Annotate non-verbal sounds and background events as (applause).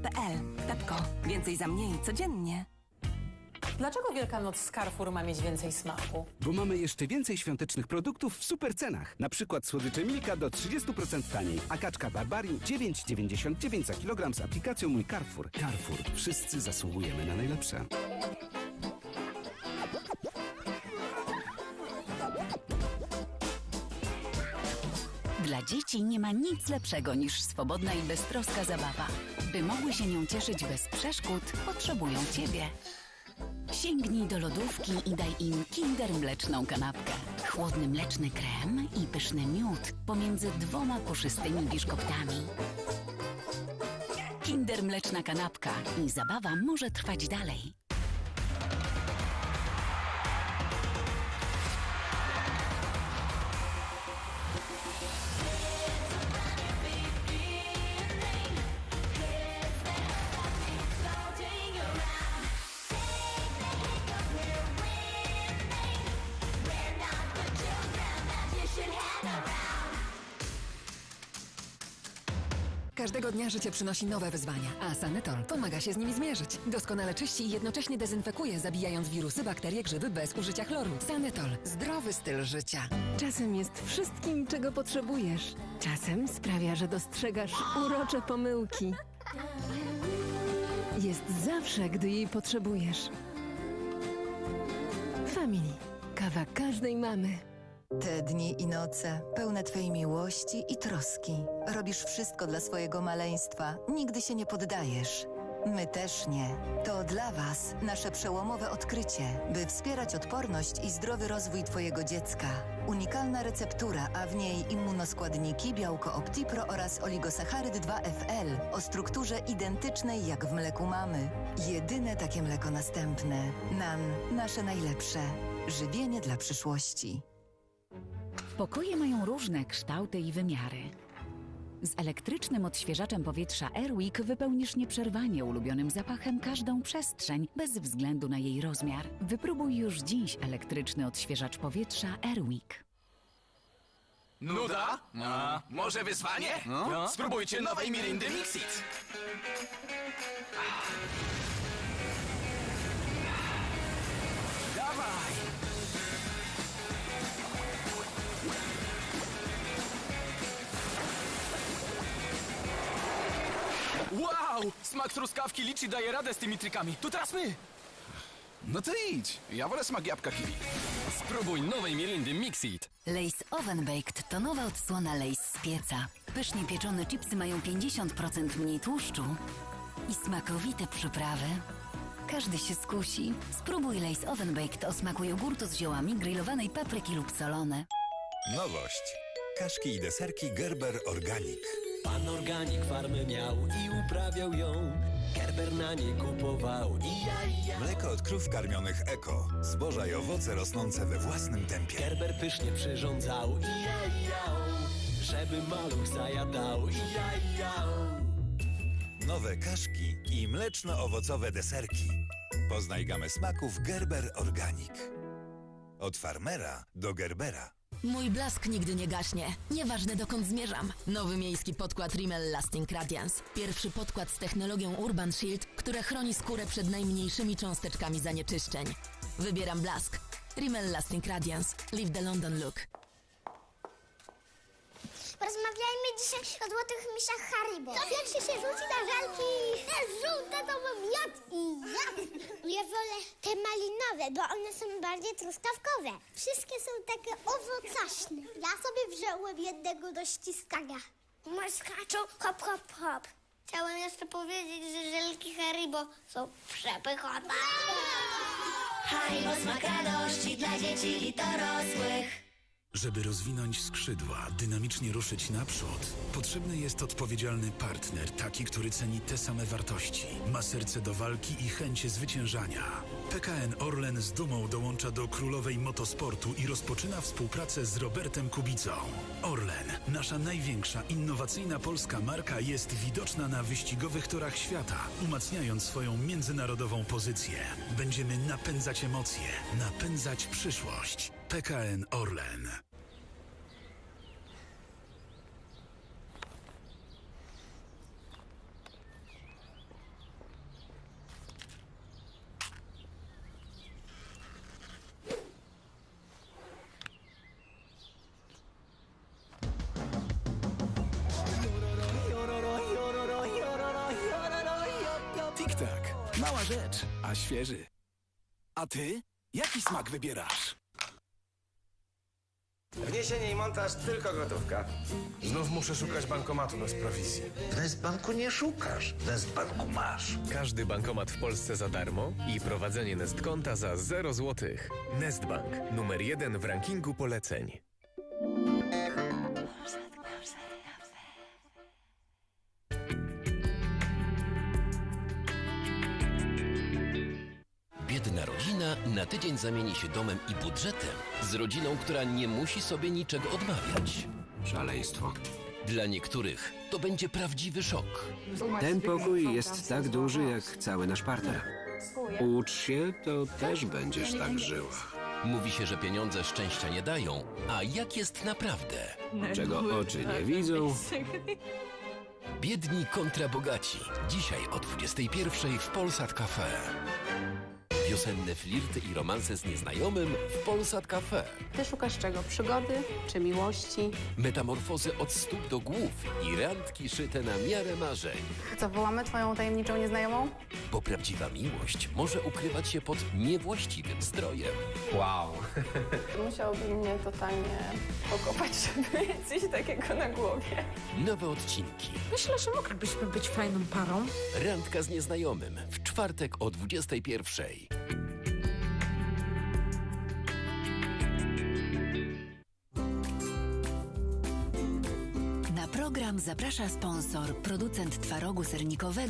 PL. Pepko. Więcej za mniej codziennie. Dlaczego Wielkanoc z Carrefour ma mieć więcej smaku? Bo mamy jeszcze więcej świątecznych produktów w super cenach. Na przykład słodycze Milka do 30% taniej, a kaczka Barbarin 9,99 za kilogram z aplikacją Mój Carrefour. Carrefour. Wszyscy zasługujemy na najlepsze. Dzieci nie ma nic lepszego niż swobodna i beztroska zabawa. By mogły się nią cieszyć bez przeszkód, potrzebują Ciebie. Sięgnij do lodówki i daj im Kinder Mleczną kanapkę. Chłodny mleczny krem i pyszny miód pomiędzy dwoma puszystymi biszkoptami. Kinder Mleczna kanapka i zabawa może trwać dalej. Każdego dnia życie przynosi nowe wyzwania, a Sanetol pomaga się z nimi zmierzyć. Doskonale czyści i jednocześnie dezynfekuje, zabijając wirusy, bakterie, grzyby bez użycia chloru. Sanetol. Zdrowy styl życia. Czasem jest wszystkim, czego potrzebujesz. Czasem sprawia, że dostrzegasz urocze pomyłki. Jest zawsze, gdy jej potrzebujesz. Family. Kawa każdej mamy. Te dni i noce pełne Twej miłości i troski. Robisz wszystko dla swojego maleństwa. Nigdy się nie poddajesz. My też nie. To dla Was nasze przełomowe odkrycie, by wspierać odporność i zdrowy rozwój Twojego dziecka. Unikalna receptura, a w niej immunoskładniki, białko Optipro oraz oligosacharyd 2FL o strukturze identycznej jak w mleku mamy. Jedyne takie mleko następne. NAN, nasze najlepsze. Żywienie dla przyszłości. Pokoje mają różne kształty i wymiary. Z elektrycznym odświeżaczem powietrza Airwick wypełnisz nieprzerwanie ulubionym zapachem każdą przestrzeń, bez względu na jej rozmiar. Wypróbuj już dziś elektryczny odświeżacz powietrza Airwick. Nuda? A, może wyzwanie? Spróbujcie nowej Mirindy Mixit. Dawaj! Wow! Smak truskawki liczy daje radę z tymi trikami. To teraz my! No to idź. Ja wolę smak jabłka kiwi. Spróbuj nowej Mirindy Mixit. Lace Oven Baked to nowa odsłona Lace z pieca. Pysznie pieczone chipsy mają 50% mniej tłuszczu i smakowite przyprawy. Każdy się skusi. Spróbuj Lace Oven Baked o smaku jogurtu z ziołami, grillowanej papryki lub solone. Nowość. Kaszki i deserki Gerber Organic. Pan organik farmę miał i uprawiał ją. Gerber na nie kupował i ja, i ja. Mleko od krów karmionych eko. Zboża i owoce rosnące we własnym tempie. Gerber pysznie przyrządzał i ja, i ja. Żeby maluch zajadał i ja, i ja. Nowe kaszki i mleczno-owocowe deserki. Poznaj gamę smaków Gerber Organic. Od farmera do Gerbera. Mój blask nigdy nie gaśnie. Nieważne dokąd zmierzam. Nowy miejski podkład Rimmel Lasting Radiance. Pierwszy podkład z technologią Urban Shield, która chroni skórę przed najmniejszymi cząsteczkami zanieczyszczeń. Wybieram blask. Rimmel Lasting Radiance. Live the London look. Porozmawiajmy dzisiaj o złotych miszach Haribo. To pierwszy się rzuci na żelki. Te żółte to mam jad i jad. Ja wolę te malinowe, bo one są bardziej truskawkowe. Wszystkie są takie owocaśne. Ja sobie wziąłem jednego do ściskania. Skaczą hop, hop, hop. Chciałem jeszcze powiedzieć, że żelki Haribo są przepychone. Haribo smak radości dla dzieci i dorosłych. Żeby rozwinąć skrzydła, dynamicznie ruszyć naprzód, potrzebny jest odpowiedzialny partner, taki, który ceni te same wartości, ma serce do walki i chęć zwyciężania. PKN Orlen z dumą dołącza do królowej motosportu i rozpoczyna współpracę z Robertem Kubicą. Orlen, nasza największa innowacyjna polska marka, jest widoczna na wyścigowych torach świata, umacniając swoją międzynarodową pozycję. Będziemy napędzać emocje, napędzać przyszłość. PKN Orlen. Tik-tak. Mała rzecz, a świeży. A ty? Jaki smak wybierasz? Wniesienie i montaż tylko gotówka. Znów muszę szukać bankomatu bez prowizji. W Nestbanku nie szukasz, w Nestbanku masz. Każdy bankomat w Polsce za darmo i prowadzenie Nest konta za 0 zł. Nestbank. Numer jeden w rankingu poleceń. Na tydzień zamieni się domem i budżetem z rodziną, która nie musi sobie niczego odmawiać. Szaleństwo. Dla niektórych to będzie prawdziwy szok. Ten pokój jest tak duży jak cały nasz parter. Ucz się, to też będziesz tak żyła. Mówi się, że pieniądze szczęścia nie dają, a jak jest naprawdę? Czego oczy nie widzą, Biedni kontra bogaci. Dzisiaj o 21 w Polsat Cafe. Wiosenne flirty i romanse z nieznajomym w Polsat Cafe. Ty szukasz czego? Przygody czy miłości? Metamorfozy od stóp do głów i randki szyte na miarę marzeń. Co, wołamy twoją tajemniczą nieznajomą? Bo prawdziwa miłość może ukrywać się pod niewłaściwym strojem. Wow. (laughs) Musiałby mnie totalnie pokopać, żeby mieć (laughs) coś takiego na głowie. Nowe odcinki. Myślę, że moglibyśmy być fajną parą. Randka z nieznajomym w czwartek o 21. program zaprasza sponsor, producent twarogu sernikowego